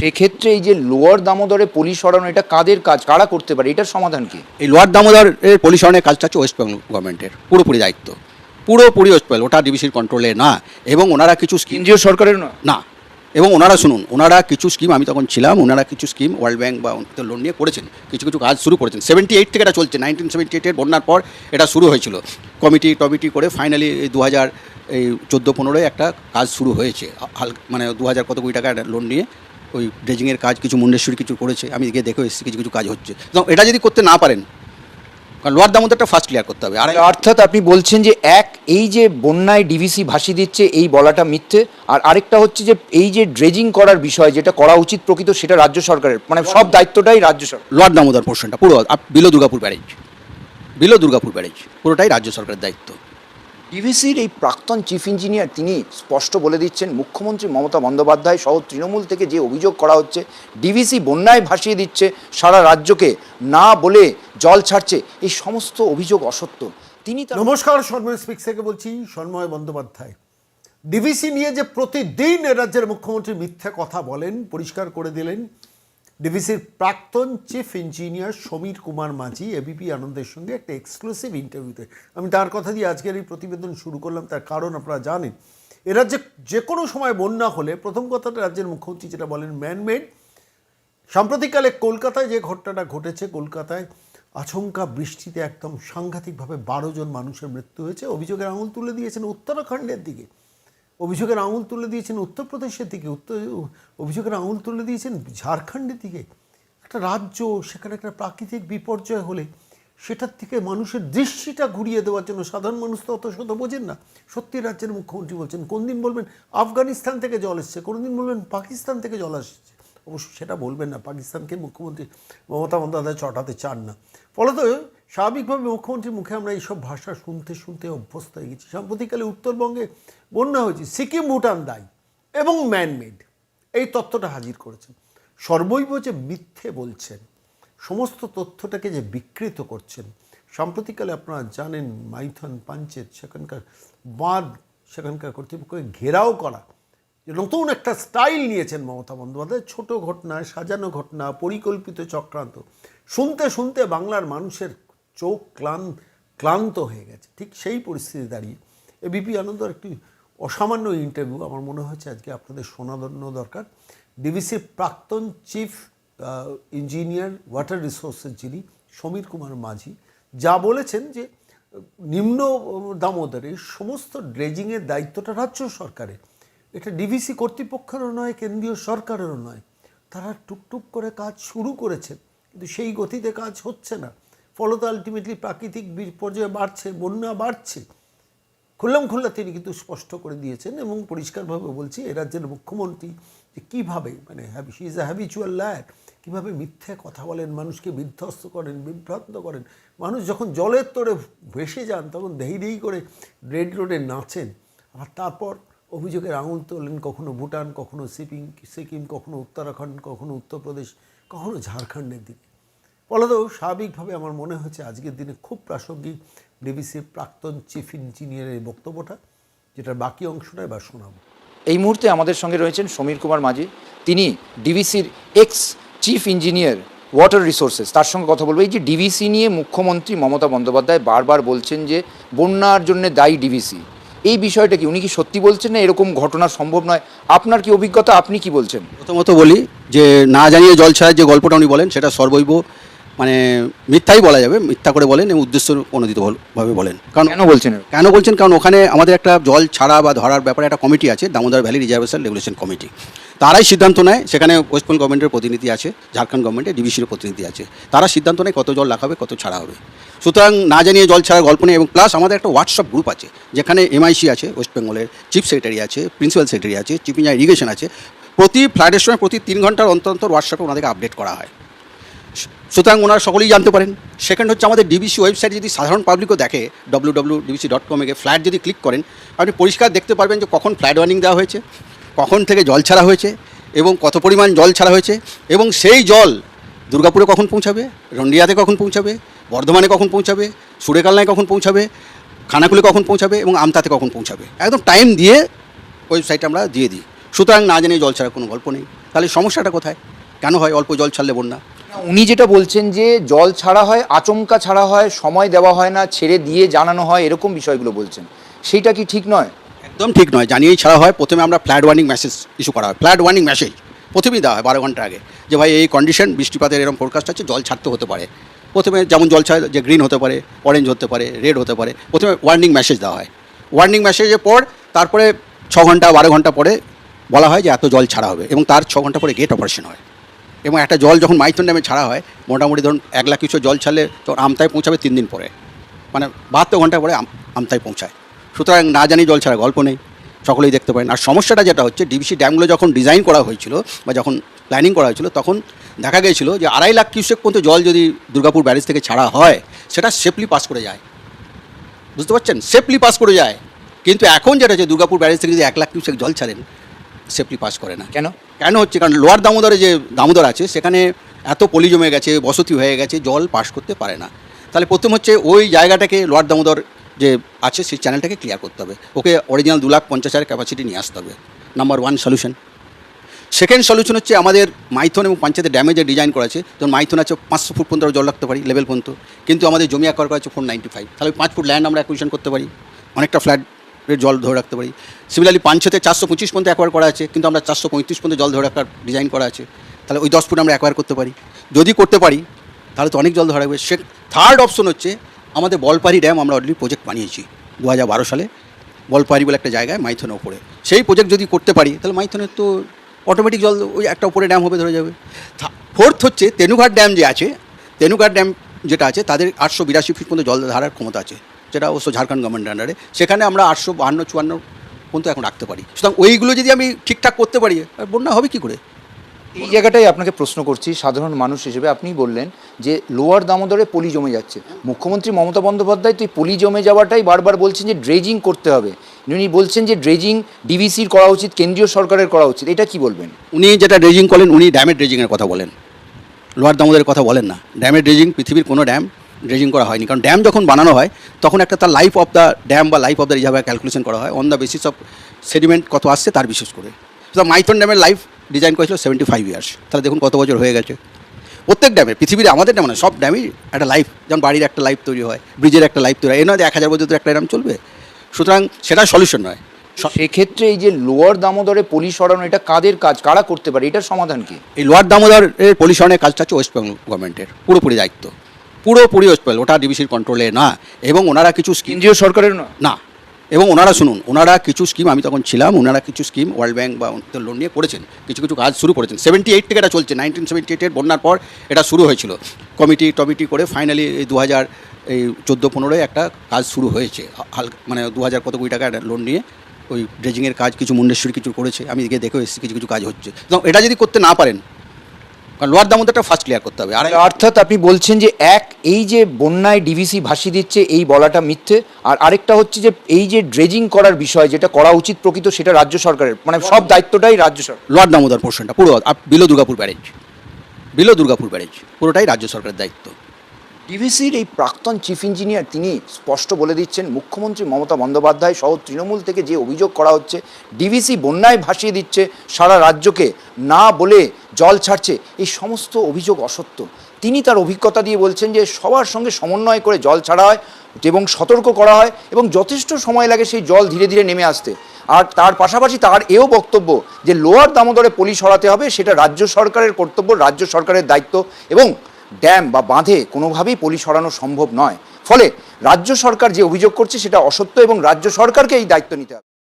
সেক্ষেত্রে এই যে লোয়ার দামোদরে পলি সরানো এটা কাদের কাজ? কারা করতে পারে? এটার সমাধান কি? এই লোয়ার দামোদরের পলিশনের কাজটা হচ্ছে ওয়েস্ট বেঙ্গল গভর্নমেন্টের পুরোপুরি দায়িত্ব। পুরোপুরি ওয়েস্ট বেঙ্গল ওটা ডিবিসির কন্ট্রোলে না। এবং ওনারা কিছু স্কিম কেন্দ্রীয় সরকারের না? এবং ওনারা শুনুন ওনারা কিছু স্কিম আমি তখন ছিলাম ওনারা কিছু স্কিম ওয়ার্ল্ড ব্যাংক বা লোন নিয়ে করেছেন। কিছু কিছু কাজ শুরু করেছেন। সেভেন্টি এইট থেকে এটা চলছে নাইনটিন সেভেন্টি এইটের বন্যার পর এটা শুরু হয়েছিল। কমিটি টমিটি করে ফাইনালি এই দু হাজার এই চোদ্দ পনেরোয় একটা কাজ শুরু হয়েছে। হাল মানে দু হাজার কত কোটি টাকা লোন নিয়ে ওই ড্রেজিংয়ের কাজ কিছু মুন্ডেশ্বরী কিছু করেছে আমি গিয়ে দেখে এসেছি কিছু কিছু কাজ হচ্ছে। এটা যদি করতে না পারেন কারণ লোয়ার দামোদরটা ফার্স্ট ক্লিয়ার করতে হবে। আর অর্থাৎ আপনি বলছেন যে এক এই যে বন্যায় ডিভিসি ভাসিয়ে দিচ্ছে এই বলাটা মিথ্যে। আর আরেকটা হচ্ছে যে এই যে ড্রেজিং করার বিষয় যেটা করা উচিত প্রকৃত সেটা রাজ্য সরকারের মানে সব দায়িত্বটাই রাজ্য সরকার লোয়ার দামোদর পোর্শনটা পুরো below Durgapur barrage. Below Durgapur barrage পুরোটাই রাজ্য সরকারের দায়িত্ব। ডিভিসির এই প্রাক্তন চিফ ইঞ্জিনিয়ার তিনি স্পষ্ট বলে দিচ্ছেন, মুখ্যমন্ত্রী মমতা বন্দ্যোপাধ্যায় সহ তৃণমূল থেকে যে অভিযোগ করা হচ্ছে ডিভিসি বন্যায় ভাসিয়ে দিচ্ছে, সারা রাজ্যকে না বলে জল ছাড়ছে, এই সমস্ত অভিযোগ অসত্য। তিনি নমস্কার, সন্ময় স্পিক্স থেকে বলছি, সন্ময় বন্দ্যোপাধ্যায়। ডিভিসি নিয়ে যে প্রতিদিন রাজ্যের মুখ্যমন্ত্রী মিথ্যা কথা বলেন, পরিষ্কার করে দিলেন ডিভিসির প্রাক্তন চিফ ইঞ্জিনিয়ার সমীর কুমার মাঝি এবিপি আনন্দের সঙ্গে একটা এক্সক্লুসিভ ইন্টারভিউতে আমি তার কথা দিয়ে আজকের এই প্রতিবেদন শুরু করলাম, তার কারণ আপনারা জানেন। রাজ্যে যে কোনো সময় বন্যা হলে প্রথম কথাটা রাজ্যের মুখ্যমন্ত্রী যেটা বলেন ম্যানমেড সাম্প্রতিককালে কলকাতায় যে ঘটনাটা ঘটেছে, কলকাতায় আচমকা বৃষ্টিতে একদম সাংঘাতিকভাবে বারো জন মানুষের মৃত্যু হয়েছে। অভিযোগের আঙুল তুলে দিয়েছেন উত্তরাখণ্ডের দিকে। অভিযোগের আঙুল তুলে দিয়েছেন উত্তরপ্রদেশের দিকে, উত্তর অভিযোগের আঙুল তুলে দিয়েছেন ঝাড়খণ্ডের দিকে। একটা রাজ্য সেখানে একটা প্রাকৃতিক বিপর্যয় হলে সেটার থেকে মানুষের দৃষ্টিটা ঘুরিয়ে দেওয়ার জন্য সাধারণ মানুষ তো অত শত বোঝেন না। সত্যি রাজ্যের মুখ্যমন্ত্রী বলছেন, কোন দিন বলবেন আফগানিস্তান থেকে জল এসছে, কোনো দিন বলবেন পাকিস্তান থেকে জল আসছে। অবশ্য সেটা বলবেন না, পাকিস্তানকে মুখ্যমন্ত্রী মমতা বন্দ্যোপাধ্যায় চটাতে চান না। ফলত স্বাভাবিকভাবে মুখ্যমন্ত্রীর মুখে আমরা এইসব ভাষা শুনতে শুনতে অভ্যস্ত হয়ে গেছি। সাম্প্রতিককালে উত্তরবঙ্গে বন্যা হয়েছে। সিকিম, ভুটান দায়ী এবং ম্যানমেড। এই তথ্যটা হাজির করেছেন সর্বৈব যে মিথ্যে বলছেন, সমস্ত তথ্যটাকে যে বিকৃত করছেন, সাম্প্রতিককালে আপনারা জানেন মাইথন, পাঞ্চেত, সেখানকার বাঁধ, সেখানকার কর্তৃপক্ষকে ঘেরাও করা নতুন একটা স্টাইল নিয়েছেন মমতা বন্দ্যোপাধ্যায়। ছোট ঘটনা, সাজানো ঘটনা, পরিকল্পিত চক্রান্ত। শুনতে শুনতে বাংলার মানুষের চোখ ক্লান, ক্লান্ত হয়ে গেছে। ঠিক সেই পরিস্থিতি দাঁড়িয়ে এবিপি আনন্দর একটি অসামান্য ইন্টারভিউ আমার মনে হচ্ছে আজকে আপনাদের শোনানো দরকার। ডিভিসির প্রাক্তন চিফ ইঞ্জিনিয়ার ওয়াটার রিসোর্সের যিনি সমীর কুমার মাঝি, যা বলেছেন যে, নিম্ন দামোদরে সমস্ত ড্রেজিংয়ের দায়িত্বটা রাজ্য সরকারের। এটা ডিভিসি কর্তৃপক্ষেরও নয়, কেন্দ্রীয় সরকারেরও নয়। তারা টুকটুক করে কাজ শুরু করেছেন, কিন্তু সেই গতিতে কাজ হচ্ছে না। ফলত আলটিমেটলি প্রাকৃতিক বিপর্যয় বাড়ছে, বন্যা বাড়ছে। খুল্লাম খুল্লা তিনি কিন্তু স্পষ্ট করে দিয়েছেন এবং পরিষ্কারভাবে বলছি এ রাজ্যের মুখ্যমন্ত্রী যে কীভাবে মানে she is a habitual liar কীভাবে মিথ্যে কথা বলেন, মানুষকে বিধ্বস্ত করেন, বিভ্রান্ত করেন। মানুষ যখন জলের তোড়ে ভেসে যান, তখন দেহি দেহি করে রেড রোডে নাচেন। আর তারপর অভিযোগের আঙুল তোলেন, কখনো ভুটান, কখনো সিকিম সিকিম, কখনো উত্তরাখণ্ড, কখনো উত্তরপ্রদেশ, কখনো ঝাড়খণ্ডের দিকে। ফলত স্বাভাবিকভাবে আমার মনে হচ্ছে আজকের দিনে খুব প্রাসঙ্গিক ডিবিসির প্রাক্তন চিফ ইঞ্জিনিয়ারের বক্তব্যটা যেটার বাকি অংশটা এবার শোনাবো। এই মুহূর্তে আমাদের সঙ্গে রয়েছেন সমীর কুমার মাঝি। তিনি ডিভিসির ex chief engineer water resources. তার সঙ্গে কথা বলব। এই যে ডিভিসি নিয়ে মুখ্যমন্ত্রী মমতা বন্দ্যোপাধ্যায় বারবার বলছেন যে বন্যার জন্য দায়ী ডিভিসি এই বিষয়টা কি উনি কি সত্যি বলছেন না এরকম ঘটনা সম্ভব নয়? আপনার কি অভিজ্ঞতা? আপনি কি বলছেন? প্রথমত বলি যে না জানিয়ে জল ছাড়ার যে গল্পটা উনি বলেন সেটা সর্বৈব মানে মিথ্যাই বলা যাবে মিথ্যা করে বলেন এবং উদ্দেশ্য প্রণোদিতভাবে বলেন। কারণ কেন বলছেন কেন বলছেন? কারণ ওখানে আমাদের একটা জল ছাড়া বা ধরার ব্যাপারে একটা কমিটি আছে Damodar valley reservation regulation committee. তারাই সিদ্ধান্ত নেয় সেখানে ওয়েস্ট বেঙ্গল গভর্নমেন্টের প্রতিনিধি আছে ঝাড়খণ্ড গভর্নমেন্টের ডিবিসির প্রতিনিধি আছে। তারা সিদ্ধান্ত নেয় কত জল রাখা হবে কত ছাড়া হবে। সুতরাং না জানিয়ে জল ছাড়ার গল্প নেই এবং প্লাস আমাদের একটা হোয়াটসঅ্যাপ গ্রুপ আছে যেখানে এমআইসি আছে ওয়েস্ট বেঙ্গলের চিফ সেক্রেটারি আছে প্রিন্সিপাল সেক্রেটারি আছে চিফ ইঞ্জিনিয়ার ইরিগেশন আছে। প্রতি ফ্লাইটের সময় প্রতি তিন ঘণ্টার অন্তর অন্তর হোয়াটসঅ্যাপে ওনাদেরকে আপডেট করা হয়। সুতরাং ওনারা সকলেই জানতে পারেন। সেকেন্ড হচ্ছে আমাদের ডিবিসি ওয়েবসাইট যদি সাধারণ পাবলিকও দেখে ডব্লিউ ডব্লিউ ডিবিসি ডট কমে গিয়ে ফ্ল্যাট যদি ক্লিক করেন, আপনি পরিষ্কার দেখতে পারবেন যে কখন ফ্ল্যাট ওয়ার্নিং দেওয়া হয়েছে, কখন থেকে জল ছাড়া হয়েছে এবং কত পরিমাণ জল ছাড়া হয়েছে এবং সেই জল দুর্গাপুরে কখন পৌঁছাবে, রন্ডিয়াতে কখন পৌঁছাবে, বর্ধমানে কখন পৌঁছাবে, সুরেকালনায় কখন পৌঁছাবে, খানাকুলে কখন পৌঁছাবে এবং আমতাতে কখন পৌঁছাবে। একদম টাইম দিয়ে ওয়েবসাইটে আমরা দিয়ে দিই। সুতরাং না জানিয়ে জল ছাড়ার কোনো গল্প নেই। তাহলে সমস্যাটা কোথায়? কেন হয় অল্প জল ছাড়লে বন্যা? উনি যেটা বলছেন যে জল ছাড়া হয়, আচমকা ছাড়া হয়, সময় দেওয়া হয় না, ছেড়ে দিয়ে জানানো হয়, এরকম বিষয়গুলো বলছেন। সেইটা কি ঠিক নয়? একদম ঠিক নয়। জানিয়েই ছাড়া হয়, প্রথমে আমরা ফ্ল্যাড ওয়ার্নিং মেসেজ ইস্যু করা হয়। ফ্ল্যাড ওয়ার্নিং মেসেজ প্রথমেই দেওয়া হয় বারো ঘণ্টা আগে যে, ভাই, এই কন্ডিশন বৃষ্টিপাতের এরকম ফোরকাস্ট আছে, জল ছাড়তে হতে পারে। প্রথমে যেমন জল ছাড়, যে গ্রিন হতে পারে অরেঞ্জ হতে পারে রেড হতে পারে, প্রথমে ওয়ার্নিং মেসেজ দেওয়া হয়। ওয়ার্নিং মেসেজের পর, তারপরে ছ ঘণ্টা, বারো ঘণ্টা পরে বলা হয় যে, এত জল ছাড়া হবে। এবং তার ছ ঘণ্টা পরে গেট অপারেশন হয়। এবং একটা জল যখন মাইথন ড্যামে ছাড়া হয়, মোটামুটি ধরুন এক লাখ কিছু জল ছাড়লে তখন আমতায় পৌঁছাবে তিন দিন পরে। মানে বাহাত্তর ঘণ্টা পরে আম- আমতায় পৌঁছায়। সুতরাং না জানি জল ছাড়া গল্প নেই, সকলেই দেখতে পারেন। আর সমস্যাটা যেটা হচ্ছে, ডিবিসি ড্যামগুলো যখন ডিজাইন করা হয়েছিল বা যখন প্ল্যানিং করা হয়েছিল, তখন দেখা গিয়েছিল যে আড়াই লাখ কিউসেক পর্যন্ত জল যদি দুর্গাপুর ব্যারেজ থেকে ছাড়া হয়, সেটা সেফলি পাস করে যায়। বুঝতে পারছেন? সেফলি পাস করে যায়। কিন্তু এখন যেটা হচ্ছে, দুর্গাপুর ব্যারেজ থেকে যদি এক লাখ কিউসেক জল ছাড়েন সেফলি পাস করে না। কেন? কেন হচ্ছে? কারণ লোয়ার দামোদরে যে দামোদর আছে, সেখানে এত পলি জমে গেছে, বসতি হয়ে গেছে, জল পাস করতে পারে না। তাহলে প্রথম হচ্ছে ওই জায়গাটাকে লোয়ার দামোদর যে আছে, সেই চ্যানেলটাকে ক্লিয়ার করতে হবে। ওকে অরিজিনাল দু লাখ পঞ্চাশ হাজার ক্যাপাসিটি নিয়ে আসতে হবে। Number one solution second solution হচ্ছে আমাদের মাইথন এবং পঞ্চায়েতের ড্যামে যে ডিজাইন করা আছে। যেমন মাইথন আছে, পাঁচশো ফুট পর্যন্ত জল রাখতে পারি লেভেল পর্যন্ত। কিন্তু আমাদের জমি একর করা আছে ফোর নাইনটি ফাইভ তাহলে পাঁচ ফুট ল্যান্ড আমরা অ্যাকুইশন করতে পারি। অনেকটা ফ্ল্যাট জল ধরে রাখতে পারি। সিমিলারলি পাঁচশোতে চারশো পঁচিশ পর্যন্ত অ্যাকোয়ার করা আছে, কিন্তু আমরা চারশো পঁয়ত্রিশ পর্যন্ত জল ধরে রাখার ডিজাইন করা আছে। তাহলে ওই দশ ফুট আমরা অ্যাকোয়ার করতে পারি। যদি করতে পারি, তাহলে তো অনেক জল ধরা রাখবে সে থার্ড অপশন হচ্ছে, আমাদের বলপারি ড্যাম আমরা অলরেডি প্রজেক্ট বানিয়েছি দু হাজার বারো সালে। বলপারি বলে একটা জায়গায়, মাইথনের ওপরে সেই প্রজেক্ট যদি করতে পারি, তাহলে মাইথনের তো অটোমেটিক জল ওই একটা উপরে ড্যাম হবে ধরে যাবে। ফোর্থ হচ্ছে, তেনুঘাট ড্যাম যে আছে, তেনুঘাট ড্যাম যেটা আছে, তাদের আটশো বিরাশি ফিট পর্যন্ত জল ধারার ক্ষমতা আছে। যেটা অবশ্য ঝাড়খণ্ড গভর্নমেন্ট আন্ডারে সেখানে আমরা আটশো বাহান্ন চুয়ান্ন পর্যন্ত এখন রাখতে পারি। সুতরাং ওইগুলো যদি আমি ঠিকঠাক করতে পারি বন্যা হবে কী করে? এই জায়গাটাই আপনাকে প্রশ্ন করছি সাধারণ মানুষ হিসেবে। আপনি বললেন যে লোয়ার দামোদরে পলি জমে যাচ্ছে। মুখ্যমন্ত্রী মমতা বন্দ্যোপাধ্যায় তো এই পলি জমে যাওয়াটাই বারবার বলছেন যে ড্রেজিং করতে হবে। উনি বলছেন যে ড্রেজিং ডিবিসির করা উচিত কেন্দ্রীয় সরকারের করা উচিত। এটা কি বলবেন? উনি যেটা ড্রেজিং করেন উনি ড্যামের ড্রেজিংয়ের কথা বলেন। লোয়ার দামোদরের কথা বলেন না। ড্যামের ড্রেজিং পৃথিবীর কোনো ড্যাম ড্রেজিং করা হয়নি। কারণ ড্যাম যখন বানানো হয় তখন একটা তার লাইফ অফ দ্য ড্যাম বা life of the reservoir calculation করা হয়। On the basis of sediment কত আসছে তার বিশেষ করে। মাইথন ড্যামের লাইফ ডিজাইন করেছিল সেভেন্টি ফাইভ ইয়ার্স তাহলে দেখুন কত বছর হয়ে গেছে। প্রত্যেক ড্যামে পৃথিবীর আমাদের ড্যাম না সব ড্যামই একটা লাইফ যেমন বাড়ির একটা লাইফ তৈরি হয় ব্রিজের একটা লাইফ তৈরি হয় এই নয় এক হাজার বছর একটা ড্যাম চলবে। সুতরাং সেটা সলিউশন নয়। সেক্ষেত্রে এই যে লোয়ার দামোদরে পলি সরানো এটা কাদের কাজ? কারা করতে পারে? এটার সমাধান কি? এই লোয়ার দামোদরের পলিউশনের কাজটা হচ্ছে ওয়েস্ট বেঙ্গল গভর্নমেন্টের পুরোপুরি দায়িত্ব। পুরোপুরি ওয়েস্ট বেঙ্গল ওটা ডিবিসির কন্ট্রোলে না। এবং ওনারা কিছু স্কিম কেন্দ্রীয় সরকারের না? এবং ওনারা শুনুন ওনারা কিছু স্কিম আমি তখন ছিলাম ওনারা কিছু স্কিম ওয়ার্ল্ড ব্যাংক বা লোন নিয়ে করেছেন। কিছু কিছু কাজ শুরু করেছেন। সেভেন্টি এইট থেকে এটা চলছে নাইনটিন সেভেন্টি এইটের বন্যার পর এটা শুরু হয়েছিল। কমিটি টমিটি করে ফাইনালি এই দু হাজার এই চোদ্দ পনেরোয় একটা কাজ শুরু হয়েছে। হালকা মানে দু হাজার কত কোটি টাকা একটা লোন নিয়ে ওই ড্রেজিংয়ের কাজ কিছু মুন্ডেশ্বরী কিছু করেছে। আমি গিয়ে দেখে এসেছি কিছু কিছু কাজ হচ্ছে। এটা যদি করতে না পারেন কারণ লোয়ার দামোদরটা ফার্স্ট ক্লিয়ার করতে হবে। আর অর্থাৎ আপনি বলছেন যে এক এই যে বন্যায় ডিভিসি ভাসিয়ে দিচ্ছে এই বলাটা মিথ্যে। আর আরেকটা হচ্ছে যে এই যে ড্রেজিং করার বিষয় যেটা করা উচিত প্রকৃত সেটা রাজ্য সরকারের মানে সব দায়িত্বটাই রাজ্য সরকার লোয়ার দামোদর পোর্শনটা পুরো below Durgapur barrage. Below Durgapur barrage পুরোটাই রাজ্য সরকারের দায়িত্ব। ডিভিসির এই প্রাক্তন চিফ ইঞ্জিনিয়ার তিনি স্পষ্ট বলে দিচ্ছেন, মুখ্যমন্ত্রী মমতা বন্দ্যোপাধ্যায় সহ তৃণমূল থেকে যে অভিযোগ করা হচ্ছে, ডিভিসি বন্যায় ভাসিয়ে দিচ্ছে, সারা রাজ্যকে না বলে জল ছাড়ছে, এই সমস্ত অভিযোগ অসত্য। তিনি তার অভিজ্ঞতা দিয়ে বলছেন যে সবার সঙ্গে সমন্বয় করে জল ছাড়া হয় এবং সতর্ক করা হয় এবং যথেষ্ট সময় লাগে সেই জল ধীরে ধীরে নেমে আসতে। আর তার পাশাপাশি তার এও বক্তব্য যে লোয়ার দামোদরে পলি সরাতে হবে, সেটা রাজ্য সরকারের কর্তব্য, রাজ্য সরকারের দায়িত্ব এবং ড্যাম বা বাঁধে কোনোভাবেই পলি সরানো সম্ভব নয়। ফলে রাজ্য সরকার যে অভিযোগ করছে সেটা অসত্য এবং রাজ্য সরকারকে এই দায়িত্ব নিতে হবে।